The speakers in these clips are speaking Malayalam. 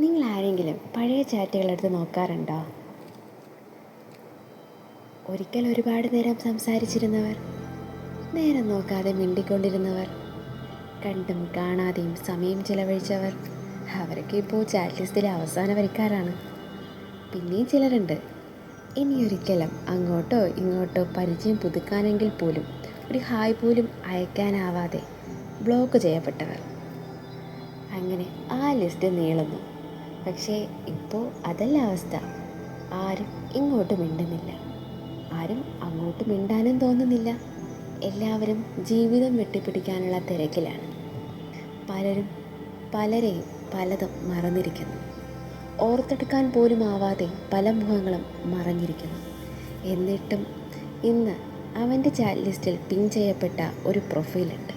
നിങ്ങൾ ആരെങ്കിലും പഴയ ചാറ്റുകളെടുത്ത് നോക്കാറുണ്ടോ? ഒരിക്കൽ ഒരുപാട് നേരം സംസാരിച്ചിരുന്നവർ നേരം നോക്കാതെ മിണ്ടിക്കൊണ്ടിരുന്നവർ കണ്ടും കാണാതെയും സമയം ചിലവഴിച്ചവർ അവരൊക്കെ ഇപ്പോൾ ചാറ്റ് ലിസ്റ്റിലെ അവസാന വരിക്കാരാണ്. പിന്നെയും ചിലരുണ്ട്. ഇനിയൊരിക്കലും അങ്ങോട്ടോ ഇങ്ങോട്ടോ പരിചയം പുതുക്കാനെങ്കിൽ പോലും ഒരു ഹായ് പോലും അയക്കാനാവാതെ ബ്ലോക്ക് ചെയ്യപ്പെട്ടവർ. അങ്ങനെ ആ ലിസ്റ്റ് നീളുന്നു. പക്ഷേ ഇപ്പോൾ അതല്ല അവസ്ഥ. ആരും ഇങ്ങോട്ട് മിണ്ടുന്നില്ല. ആരും അങ്ങോട്ട് മിണ്ടാനും തോന്നുന്നില്ല. എല്ലാവരും ജീവിതം വെട്ടിപ്പിടിക്കാനുള്ള തിരക്കിലാണ്. പലരും പലരെയും പലതും മറന്നിരിക്കുന്നു. ഓർത്തെടുക്കാൻ പോലും ആവാതെ പല മുഖങ്ങളും മറഞ്ഞിരിക്കുന്നു. എന്നിട്ടും ഇന്ന് അവന്റെ ചാറ്റ് ലിസ്റ്റിൽ പിൻ ചെയ്യപ്പെട്ട ഒരു പ്രൊഫൈലുണ്ട്.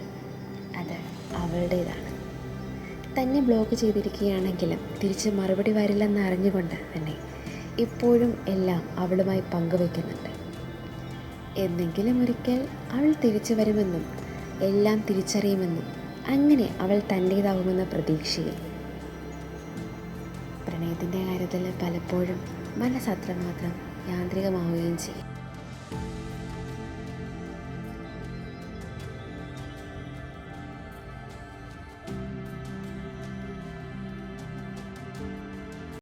അത് അവളുടേതാണ്. തന്നെ ബ്ലോക്ക് ചെയ്തിരിക്കുകയാണെങ്കിലും തിരിച്ച് മറുപടി വരില്ലെന്ന് അറിഞ്ഞുകൊണ്ട് തന്നെ ഇപ്പോഴും എല്ലാം അവളുമായി പങ്കുവയ്ക്കുന്നുണ്ട്. എന്നെങ്കിലും ഒരിക്കൽ അവൾ തിരിച്ചു വരുമെന്നും എല്ലാം തിരിച്ചറിയുമെന്നും അങ്ങനെ അവൾ തന്റേതാവുമെന്ന പ്രതീക്ഷയിൽ. പ്രണയത്തിന്റെ കാര്യത്തിൽ പലപ്പോഴും മനസ്സത്രമാത്രം യാന്ത്രികമാവുകയും ചെയ്യും.